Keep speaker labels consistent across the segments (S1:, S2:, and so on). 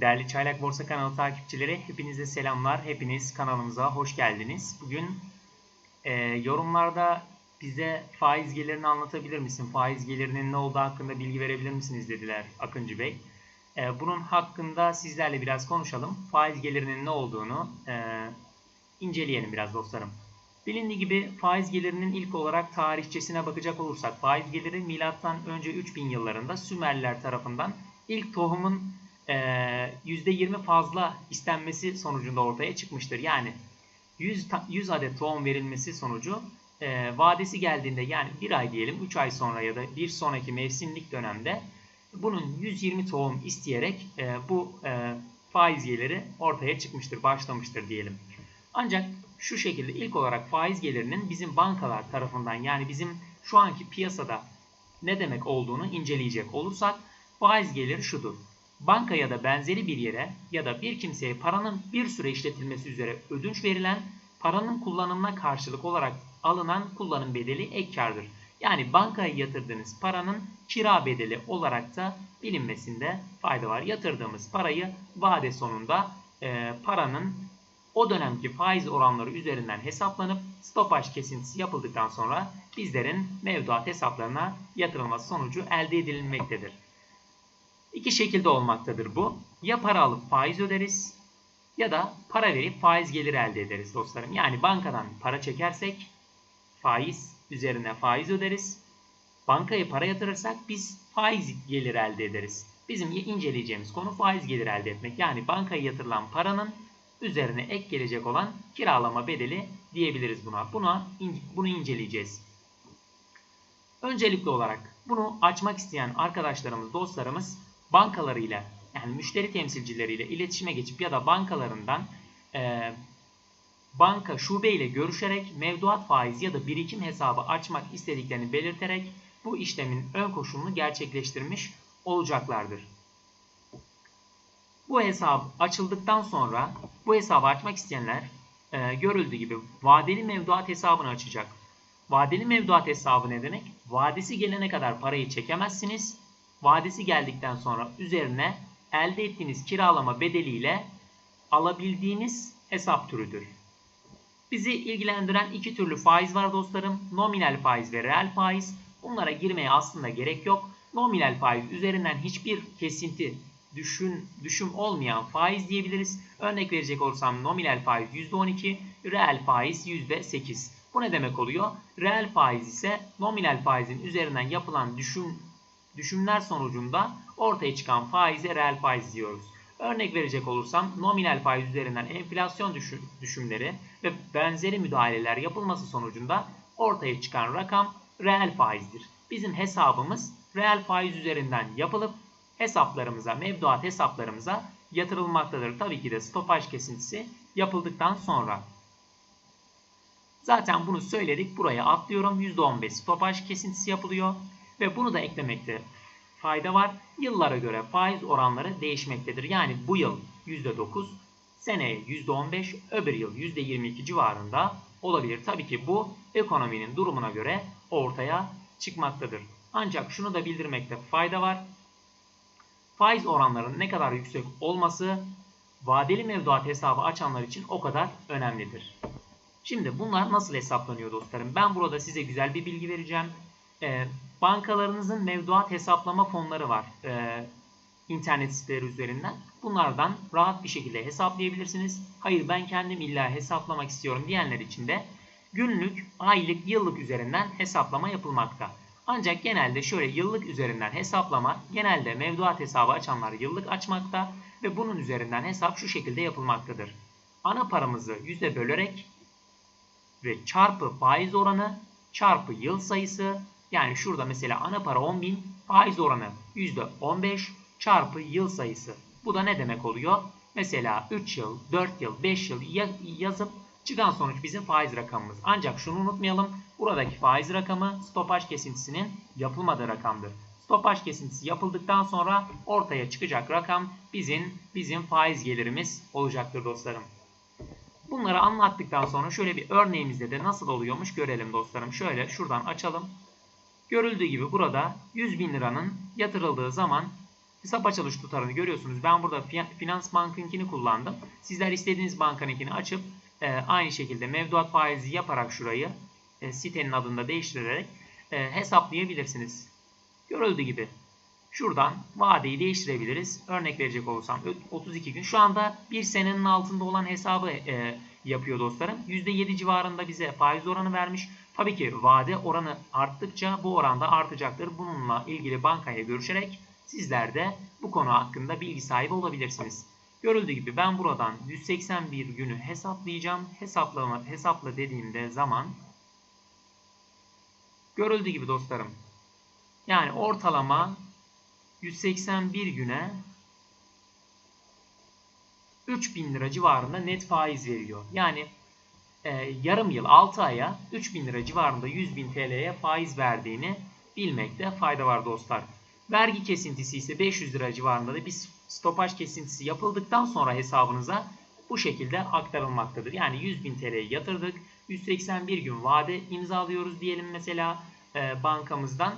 S1: Değerli Çaylak Borsa kanalı takipçileri hepinize selamlar. Hepiniz kanalımıza hoş geldiniz. Bugün e, yorumlarda bize faiz gelirini anlatabilir misin? Faiz gelirinin ne olduğu hakkında bilgi verebilir misiniz dediler Akıncı Bey. E, bunun hakkında sizlerle biraz konuşalım. Faiz gelirinin ne olduğunu e, inceleyelim biraz dostlarım. Bilindiği gibi faiz gelirinin ilk olarak tarihçesine bakacak olursak faiz geliri milattan önce 3000 yıllarında Sümerliler tarafından ilk tohumun %20 fazla istenmesi sonucunda ortaya çıkmıştır. Yani 100, 100 adet tohum verilmesi sonucu e, vadesi geldiğinde yani bir ay diyelim 3 ay sonra ya da bir sonraki mevsimlik dönemde bunun 120 tohum isteyerek e, bu e, faiz geliri ortaya çıkmıştır, başlamıştır diyelim. Ancak şu şekilde ilk olarak faiz gelirinin bizim bankalar tarafından yani bizim şu anki piyasada ne demek olduğunu inceleyecek olursak faiz geliri şudur banka ya da benzeri bir yere ya da bir kimseye paranın bir süre işletilmesi üzere ödünç verilen paranın kullanımına karşılık olarak alınan kullanım bedeli ek kardır. Yani bankaya yatırdığınız paranın kira bedeli olarak da bilinmesinde fayda var. Yatırdığımız parayı vade sonunda e, paranın o dönemki faiz oranları üzerinden hesaplanıp stopaj kesintisi yapıldıktan sonra bizlerin mevduat hesaplarına yatırılması sonucu elde edilmektedir. İki şekilde olmaktadır bu. Ya para alıp faiz öderiz ya da para verip faiz gelir elde ederiz dostlarım. Yani bankadan para çekersek faiz üzerine faiz öderiz. Bankaya para yatırırsak biz faiz gelir elde ederiz. Bizim inceleyeceğimiz konu faiz gelir elde etmek. Yani bankaya yatırılan paranın üzerine ek gelecek olan kiralama bedeli diyebiliriz buna. Buna bunu inceleyeceğiz. Öncelikli olarak bunu açmak isteyen arkadaşlarımız, dostlarımız bankalarıyla yani müşteri temsilcileriyle iletişime geçip ya da bankalarından e, banka şube ile görüşerek mevduat faizi ya da birikim hesabı açmak istediklerini belirterek bu işlemin ön koşulunu gerçekleştirmiş olacaklardır. Bu hesap açıldıktan sonra bu hesabı açmak isteyenler e, görüldüğü gibi vadeli mevduat hesabını açacak. Vadeli mevduat hesabı ne demek? Vadesi gelene kadar parayı çekemezsiniz vadesi geldikten sonra üzerine elde ettiğiniz kiralama bedeliyle alabildiğiniz hesap türüdür. Bizi ilgilendiren iki türlü faiz var dostlarım. Nominal faiz ve reel faiz. Bunlara girmeye aslında gerek yok. Nominal faiz üzerinden hiçbir kesinti düşün, düşüm olmayan faiz diyebiliriz. Örnek verecek olursam nominal faiz %12, reel faiz %8. Bu ne demek oluyor? Reel faiz ise nominal faizin üzerinden yapılan düşüm düşümler sonucunda ortaya çıkan faize reel faiz diyoruz. Örnek verecek olursam nominal faiz üzerinden enflasyon düşümleri ve benzeri müdahaleler yapılması sonucunda ortaya çıkan rakam reel faizdir. Bizim hesabımız reel faiz üzerinden yapılıp hesaplarımıza, mevduat hesaplarımıza yatırılmaktadır. Tabii ki de stopaj kesintisi yapıldıktan sonra. Zaten bunu söyledik. Buraya atlıyorum. %15 stopaj kesintisi yapılıyor. Ve bunu da eklemekte fayda var. Yıllara göre faiz oranları değişmektedir. Yani bu yıl %9, seneye %15, öbür yıl %22 civarında olabilir. Tabii ki bu ekonominin durumuna göre ortaya çıkmaktadır. Ancak şunu da bildirmekte fayda var. Faiz oranlarının ne kadar yüksek olması vadeli mevduat hesabı açanlar için o kadar önemlidir. Şimdi bunlar nasıl hesaplanıyor dostlarım? Ben burada size güzel bir bilgi vereceğim. E, bankalarınızın mevduat hesaplama fonları var. E, internet siteleri üzerinden. Bunlardan rahat bir şekilde hesaplayabilirsiniz. Hayır ben kendim illa hesaplamak istiyorum diyenler için de günlük, aylık, yıllık üzerinden hesaplama yapılmakta. Ancak genelde şöyle yıllık üzerinden hesaplama genelde mevduat hesabı açanlar yıllık açmakta ve bunun üzerinden hesap şu şekilde yapılmaktadır. Ana paramızı yüzde bölerek ve çarpı faiz oranı çarpı yıl sayısı yani şurada mesela ana para 10.000 faiz oranı %15 çarpı yıl sayısı. Bu da ne demek oluyor? Mesela 3 yıl, 4 yıl, 5 yıl yazıp çıkan sonuç bizim faiz rakamımız. Ancak şunu unutmayalım. Buradaki faiz rakamı stopaj kesintisinin yapılmadığı rakamdır. Stopaj kesintisi yapıldıktan sonra ortaya çıkacak rakam bizim bizim faiz gelirimiz olacaktır dostlarım. Bunları anlattıktan sonra şöyle bir örneğimizde de nasıl oluyormuş görelim dostlarım. Şöyle şuradan açalım. Görüldüğü gibi burada 100 bin liranın yatırıldığı zaman hesap açılış tutarını görüyorsunuz. Ben burada Finans Bank'ınkini kullandım. Sizler istediğiniz bankanınkini açıp e, aynı şekilde mevduat faizi yaparak şurayı e, sitenin adını da değiştirerek e, hesaplayabilirsiniz. Görüldüğü gibi şuradan vadeyi değiştirebiliriz. Örnek verecek olursam 32 gün. Şu anda bir senenin altında olan hesabı e, yapıyor dostlarım. %7 civarında bize faiz oranı vermiş. Tabii ki vade oranı arttıkça bu oranda artacaktır. Bununla ilgili bankaya görüşerek sizler de bu konu hakkında bilgi sahibi olabilirsiniz. Görüldüğü gibi ben buradan 181 günü hesaplayacağım. Hesaplama, hesapla dediğimde zaman görüldüğü gibi dostlarım. Yani ortalama 181 güne 3000 lira civarında net faiz veriyor. Yani e, yarım yıl 6 aya 3000 lira civarında 100.000 TL'ye faiz verdiğini bilmekte fayda var dostlar. Vergi kesintisi ise 500 lira civarında da bir stopaj kesintisi yapıldıktan sonra hesabınıza bu şekilde aktarılmaktadır. Yani 100.000 TL'yi yatırdık. 181 gün vade imzalıyoruz diyelim mesela e, bankamızdan.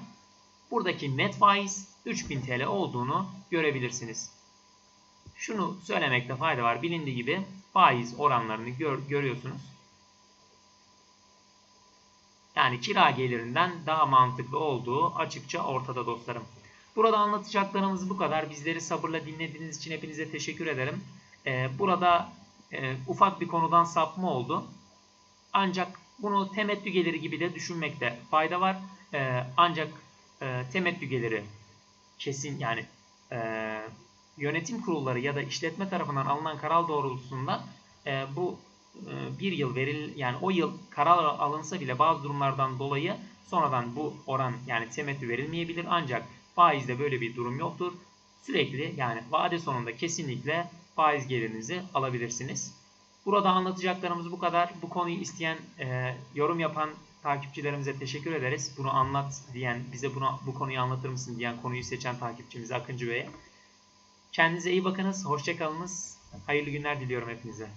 S1: Buradaki net faiz 3000 TL olduğunu görebilirsiniz. Şunu söylemekte fayda var. Bilindiği gibi faiz oranlarını gör, görüyorsunuz. Yani kira gelirinden daha mantıklı olduğu açıkça ortada dostlarım. Burada anlatacaklarımız bu kadar. Bizleri sabırla dinlediğiniz için hepinize teşekkür ederim. Ee, burada e, ufak bir konudan sapma oldu. Ancak bunu temettü geliri gibi de düşünmekte fayda var. Ee, ancak e, temettü geliri kesin yani e, yönetim kurulları ya da işletme tarafından alınan karar doğrultusunda bu bir yıl veril yani o yıl karar alınsa bile bazı durumlardan dolayı sonradan bu oran yani temettü verilmeyebilir ancak faizde böyle bir durum yoktur. Sürekli yani vade sonunda kesinlikle faiz gelirinizi alabilirsiniz. Burada anlatacaklarımız bu kadar. Bu konuyu isteyen, e, yorum yapan takipçilerimize teşekkür ederiz. Bunu anlat diyen, bize bunu bu konuyu anlatır mısın diyen konuyu seçen takipçimiz Akıncı Bey'e. Kendinize iyi bakınız, hoşçakalınız. Hayırlı günler diliyorum hepinize.